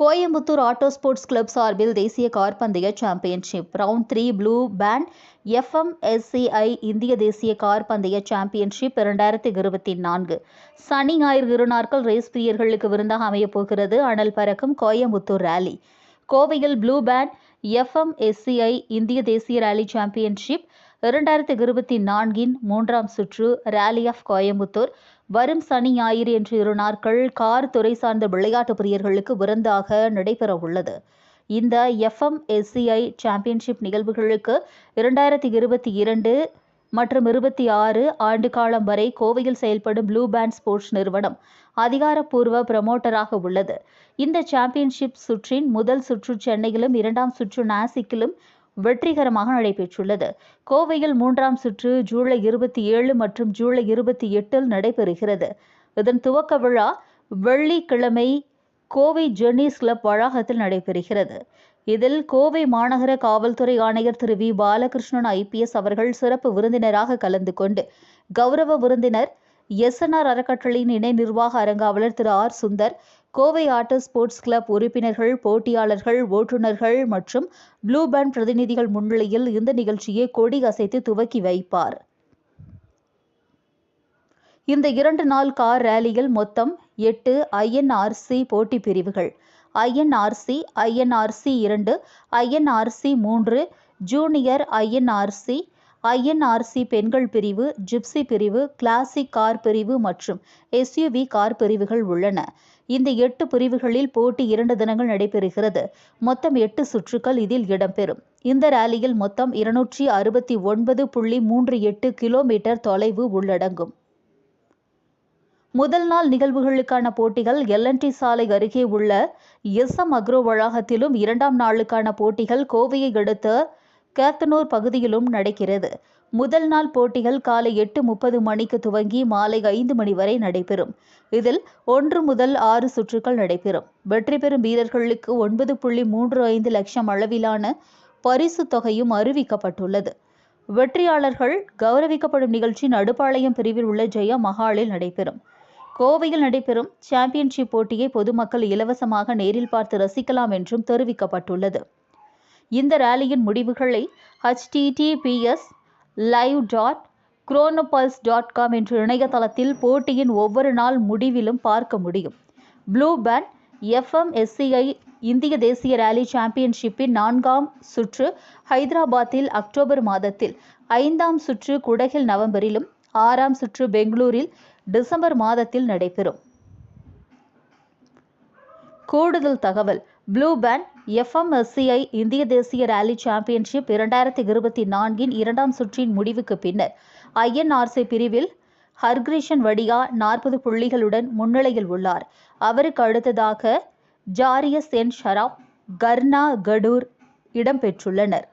Coimbatore auto sports club சார்பில் தேசிய கார்பந்தய championship round three blue band FMSCI இந்திய தேசிய கார்பந்தய சாம்பியன்ஷிப் இரண்டாயிரத்தி இருபத்தி நான்கு. சனி ஞாயிறு இரு நாட்கள் ரேஸ் பிரியர்களுக்கு விருந்தாக அமையப் போகிறது. அனல் பறக்கும் கோயம்புத்தூர் ரேலி கோவையில் ப்ளூ பேண்ட் எஃப்எம்எஸ்சிஐ இந்திய தேசிய ரேலி சாம்பியன்ஷிப் இரண்டாயிரத்தி இருபத்தி நான்கின் மூன்றாம் சுற்று ரேலி ஆஃப் கோயம்புத்தூர். வரும் சனி ஞாயிறு என்று இரு நாட்கள் கார் துறை சார்ந்த விளையாட்டு பிரியர்களுக்கு விருந்தாக நடைபெற உள்ளது இந்த எஃப்எம் எஸ்சிஐ சாம்பியன்ஷிப் நிகழ்வுகளுக்கு இரண்டாயிரத்தி இருபத்தி இரண்டு மற்றும் இருபத்தி ஆறு ஆண்டு காலம் வரை கோவையில் செயல்படும் ப்ளூ பேண்ட் ஸ்போர்ட்ஸ் நிறுவனம் அதிகாரப்பூர்வ பிரமோட்டராக உள்ளது. இந்த சாம்பியன்ஷிப் சுற்றின் முதல் சுற்று சென்னையிலும் இரண்டாம் சுற்று நாசிக்கிலும் வெற்றிகரமாக நடைபெற்றுள்ளது. கோவையில் மூன்றாம் சுற்று ஜூலை இருபத்தி ஏழு மற்றும் ஜூலை இருபத்தி எட்டில் நடைபெறுகிறது. இதன் துவக்க விழா வெள்ளிக்கிழமை கோவை ஜெர்னிஸ் கிளப் வளாகத்தில் நடைபெறுகிறது. இதில் கோவை மாநகர காவல்துறை ஆணையர் திரு வி. பாலகிருஷ்ணன் ஐபிஎஸ் அவர்கள் சிறப்பு விருந்தினராக கலந்து கொண்டு கௌரவ விருந்தினர் எஸ்என்ஆர் அறக்கட்டளையின் இணை நிர்வாக அரங்காவலர் திரு. R. Sundar Kovai auto sports club உறுப்பினர்கள் போட்டியாளர்கள் ஓட்டுநர்கள் மற்றும் ப்ளூ பேண்ட் பிரதிநிதிகள் முன்னிலையில் இந்த நிகழ்ச்சியை கொடி அசைத்து துவக்கி வைப்பார். இந்த இரண்டு நாள் கார் ரேலியில் மொத்தம் எட்டு ஐஎன்ஆர்சி போட்டி பிரிவுகள். ஐஎன்ஆர்சி ஐஎன்ஆர்சி இரண்டு ஐஎன்ஆர்சி மூன்று ஜூனியர் ஐஎன்ஆர்சி ஐஎன்ஆர்சி பெண்கள் பிரிவு ஜிப்சி பிரிவு கிளாசிக் கார் பிரிவு மற்றும் எஸ்யூவி கார் பிரிவுகள் உள்ளன. இந்த எட்டு பிரிவுகளில் போட்டி இரண்டு தினங்கள் நடைபெறுகிறது. மொத்தம் எட்டு சுற்றுக்கள் இதில் இடம்பெறும். இந்த ரேலியில் மொத்தம் இருநூற்றி அறுபத்தி ஒன்பது புள்ளி மூன்று எட்டு கிலோமீட்டர் தொலைவு உள்ளடங்கும். முதல் நாள் நிகழ்வுகளுக்கான போட்டிகள் எல்என்டி சாலை அருகே உள்ள எஸ்எம் அக்ரோ வளாகத்திலும் இரண்டாம் நாளுக்கான போட்டிகள் கோவையை அடுத்த கேத்தனூர் பகுதியிலும் நடக்கிறது. முதல் நாள் போட்டிகள் காலை எட்டு முப்பது மணிக்கு துவங்கி மாலை ஐந்து மணி வரை நடைபெறும். இதில் ஒன்று முதல் ஆறு சுற்றுக்கள் நடைபெறும். வெற்றி பெறும் வீரர்களுக்கு ஒன்பது புள்ளி மூன்று ஐந்து லட்சம் அளவிலான பரிசு தொகையும் அறிவிக்கப்பட்டுள்ளது. வெற்றியாளர்கள் கௌரவிக்கப்படும் நிகழ்ச்சி நடுப்பாளையம் பிரிவில் உள்ள ஜெயா மஹாலில் நடைபெறும். கோவையில் நடைபெறும் சாம்பியன்ஷிப் போட்டியை பொதுமக்கள் இலவசமாக நேரில் பார்த்து ரசிக்கலாம் என்றும் தெரிவிக்கப்பட்டுள்ளது. இந்த ரேலியின் முடிவுகளை HTTPS live dot chronopulse dot com என்ற இணையதளத்தில் போட்டியின் ஒவ்வொரு நாள் முடிவிலும் பார்க்க முடியும். ப்ளூ பேண்ட் எஃப்எம்எஸ்சிஐ இந்திய தேசிய ரேலி சாம்பியன்ஷிப்பின் நான்காம் சுற்று ஹைதராபாத்தில் அக்டோபர் மாதத்தில் ஐந்தாம் சுற்று குடகில் நவம்பரிலும் ஆறாம் சுற்று பெங்களூரில் டிசம்பர் மாதத்தில் நடைபெறும். கூடுதல் தகவல் ப்ளூ பேண்ட் எஃப்எம்எஸ்சிஐ இந்திய தேசிய ரேலி சாம்பியன்ஷிப் இரண்டாயிரத்தி இருபத்தி நான்கின் இரண்டாம் சுற்றின் முடிவுக்கு பின்னர். ஐஎன்ஆர்சி பிரிவில் ஹர்கிரிஷன் வடியா நாற்பது புள்ளிகளுடன் முன்னிலையில் உள்ளார். அவருக்கு அடுத்ததாக ஜாரியஸ் என் ஷராப் கர்னா கடூர் இடம்பெற்றுள்ளனர்.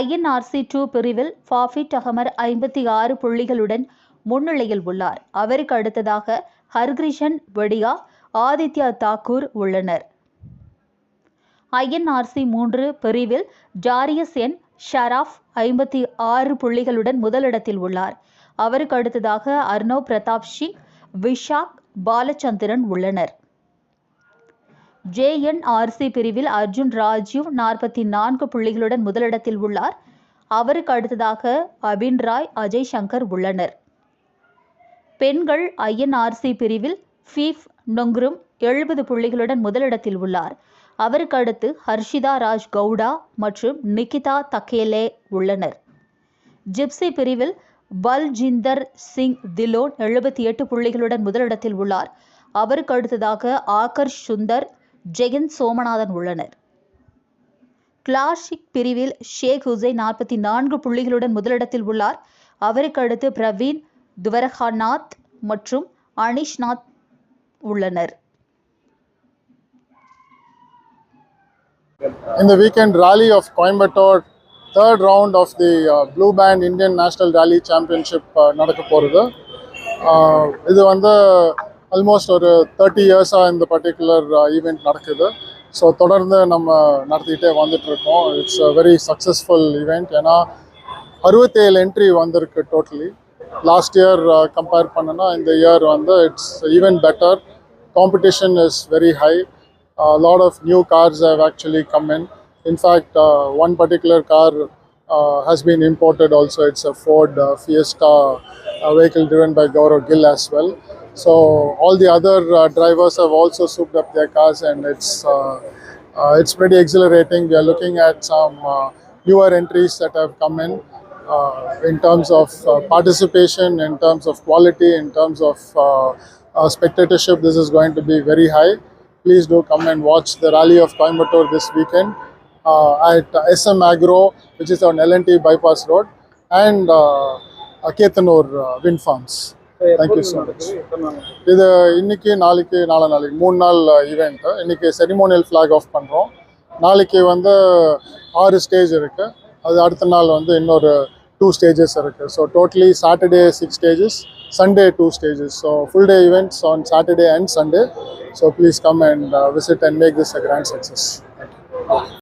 ஐஎன்ஆர்சி டூ பிரிவில் ஃபாஃபிட் அகமர் ஐம்பத்தி ஆறு புள்ளிகளுடன் முன்னிலையில் உள்ளார். அவருக்கு அடுத்ததாக ஹர்கிரிஷன் வடியா ஆதித்யா தாக்கூர் உள்ளனர். ஐஎன்ஆர்சி மூன்று பிரிவில் ஜாரியஸ் என் ஷராஃப் ஐம்பத்தி ஆறு புள்ளிகளுடன் முதலிடத்தில் உள்ளார். அவருக்கு அடுத்ததாக அர்னவ் பிரதாப் சிங் விஷாக் பாலச்சந்திரன் உள்ளனர். ஜேஎன்ஆர்சி பிரிவில் அர்ஜுன் ராஜீவ் நாற்பத்தி நான்கு புள்ளிகளுடன் முதலிடத்தில் உள்ளார். அவருக்கு அடுத்ததாக அபின் ராய் அஜய் சங்கர் உள்ளனர். பெண்கள் ஐஎன்ஆர்சி பிரிவில் ஃபீஃப் நொங்ரும் எழுபது புள்ளிகளுடன் முதலிடத்தில் உள்ளார். அவருக்கு அடுத்து ஹர்ஷிதா ராஜ் கவுடா மற்றும் நிகிதா தக்கேலே உள்ளனர். ஜிப்சி பிரிவில் பல்ஜிந்தர் சிங் திலோன் எழுபத்தி எட்டு புள்ளிகளுடன் முதலிடத்தில் உள்ளார். அவருக்கு அடுத்ததாக ஆகர்ஷ் சுந்தர் ஜெகன் சோமநாதன் உள்ளனர். கிளாசிக் பிரிவில் ஷேக் ஹுசைன் நாற்பத்தி நான்கு புள்ளிகளுடன் முதலிடத்தில் உள்ளார். அவருக்கு அடுத்து பிரவீன் துவரஹாநாத் மற்றும் அனிஷ்நாத் உள்ளனர். In the weekend rally of Coimbatore, third round of the uh, Blue Band Indian National Rally Championship uh, நடக்க போகிறது uh, இது வந்து ஆல்மோஸ்ட் ஒரு தேர்ட்டி இயர்ஸாக இந்த பர்டிகுலர் ஈவெண்ட் uh, நடக்குது. ஸோ தொடர்ந்து நம்ம நடத்திக்கிட்டே வந்துட்டுருக்கோம். It's a very successful event ஏன்னா அறுபத்தேழு என்ட்ரி வந்திருக்கு totally லாஸ்ட் இயர் கம்பேர் பண்ணனா இந்த இயர் வந்து it's even better competition is very high A lot of new cars have actually come in. In fact, uh, one particular car uh, has been imported also. It's a Ford uh, Fiesta uh, vehicle driven by Gaurav Gill as well. So all the other uh, drivers have also souped up their cars, and it's uh, uh, it's pretty exhilarating. We are looking at some uh, newer entries that have come in uh, In terms of uh, participation, in terms of quality, in terms of uh, uh, spectatorship. This is going to be very high. Please do come and watch the rally of Coimbatore this weekend uh, at SM Agro, which is on LNT Bypass Road, and uh, uh, Ketanur uh, Wind Farms. Thank you so much. இது இன்னைக்கு நாளைக்கு நாளை நாளைக்கு மூணு நாள் event இன்னைக்கு ceremonial flag of பண்ணுறோம் நாளைக்கு வந்து ஆறு ஸ்டேஜ் இருக்கு அது அடுத்த நாள் வந்து இன்னொரு two stages are So totally Saturday six stages, Sunday two stages. So full day events on Saturday and Sunday. So please come and uh, visit and make this a grand success.